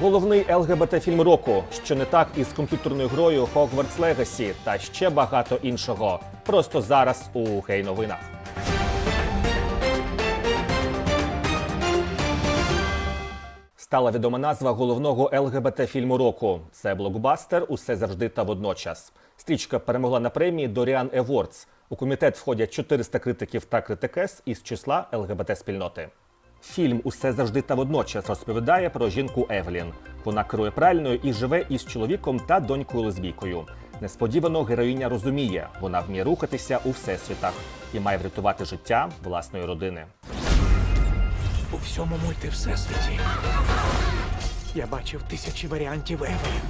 Головний ЛГБТ фільм року, що не так із комп'ютерною грою Hogwarts Legacy та ще багато іншого. Просто зараз у Гей новинах. Стала відома назва головного ЛГБТ фільму року. Це блокбастер Усе завжди та водночас. Стрічка перемогла на премії Доріан Евордс. У комітет входять 400 критиків та критикес із числа ЛГБТ спільноти. Фільм Усе завжди та водночас розповідає про жінку Евелін. Вона керує пральною і живе із чоловіком та донькою лесбійкою. Несподівано героїня розуміє, вона вміє рухатися у всесвітах і має врятувати життя власної родини. У всьому мульти всесвіті. Я бачив тисячі варіантів Евелін.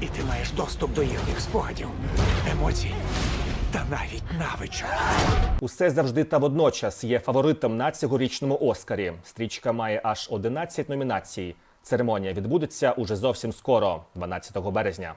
І ти маєш доступ до їхніх спогадів, емоцій та навіть навичок. Усе завжди та водночас є фаворитом на цьогорічному Оскарі. Стрічка має аж 11 номінацій. Церемонія відбудеться уже зовсім скоро, 12 березня.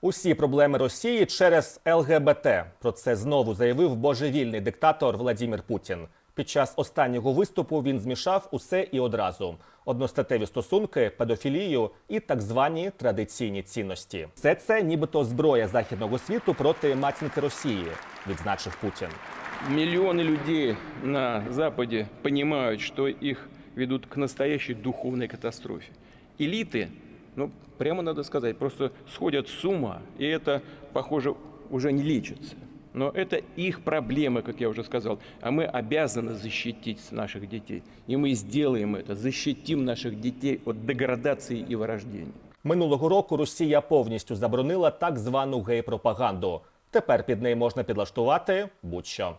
Усі проблеми Росії через ЛГБТ. Про це знову заявив божевільний диктатор Владімір Путін. Під час останнього виступу він змішав усе і одразу: одностатеві стосунки, педофілію і так звані традиційні цінності. Все це нібито зброя західного світу проти матінки Росії, відзначив Путін. Миллионы людей на Западе понимают, что их ведут к настоящей духовной катастрофе. Элиты, ну, прямо надо сказать, просто сходят с ума, и это, похоже, уже не лечится. Но это их проблемы, как я уже сказал. А мы обязаны защитить наших детей. И мы сделаем это, защитим наших детей от деградации и вырождения. Минулого року Росія повністю заборонила так звану гей-пропаганду. Тепер під неї можна підлаштувати будь-що.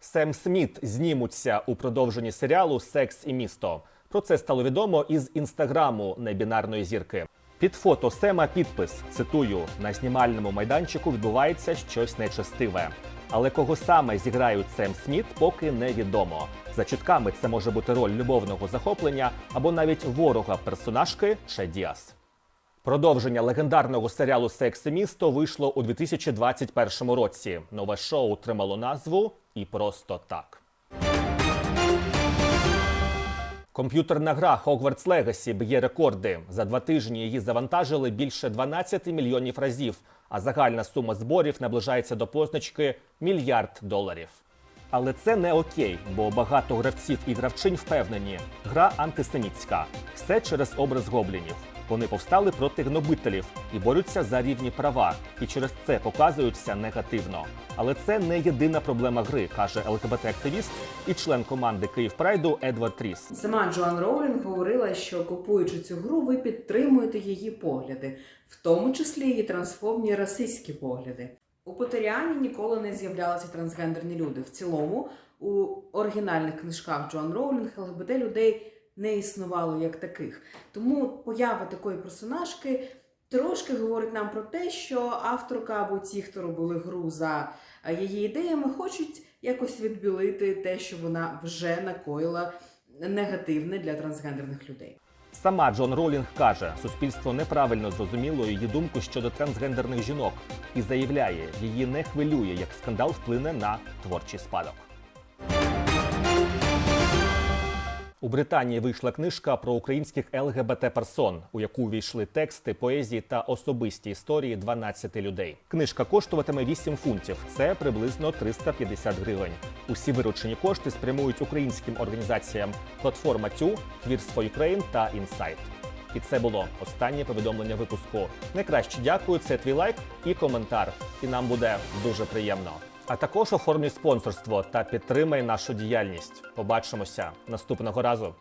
Сем Сміт знімуться у продовженні серіалу Секс і місто. Про це стало відомо із інстаграму небінарної зірки. Під фото Сема підпис цитую: на знімальному майданчику відбувається щось нечестиве. Але кого саме зіграють Сем Сміт, поки невідомо. За чутками це може бути роль любовного захоплення або навіть ворога персонажки Че Діас. Продовження легендарного серіалу Секс і місто вийшло у 2021 році. Нове шоу отримало назву і просто так. Комп'ютерна гра Hogwarts Legacy б'є рекорди. За два тижні її завантажили більше 12 мільйонів разів, а загальна сума зборів наближається до позначки мільярд доларів. Але це не окей, бо багато гравців і гравчинь впевнені, гра антисемітська. Все через образ гоблінів. Вони повстали проти гнобителів і борються за рівні права, і через це показуються негативно. Але це не єдина проблема гри, каже ЛГБТ-активіст і член команди Київ Прайду Едвард Тріс. Сама Джоан Роулінг говорила, що купуючи цю гру, ви підтримуєте її погляди, в тому числі її трансфобні расистські погляди. У Потеріані ніколи не з'являлися трансгендерні люди. В цілому, у оригінальних книжках Джоан Роулінг ЛГБТ людей не існувало як таких. Тому поява такої персонажки трошки говорить нам про те, що авторка або ті, хто робили гру за е, її ідеями, хочуть якось відбілити те, що вона вже накоїла негативне для трансгендерних людей. Сама Джон Ролінг каже, суспільство неправильно зрозуміло її думку щодо трансгендерних жінок і заявляє, її не хвилює, як скандал вплине на творчий спадок. У Британії вийшла книжка про українських ЛГБТ-персон, у яку увійшли тексти, поезії та особисті історії 12 людей. Книжка коштуватиме 8 фунтів. Це приблизно 350 гривень. Усі виручені кошти спрямують українським організаціям Платформа Тю, Queers for Ukraine та Інсайт. І це було останнє повідомлення випуску. Найкраще дякую, це твій лайк і коментар. І нам буде дуже приємно. А також оформлюй спонсорство та підтримай нашу діяльність. Побачимося наступного разу.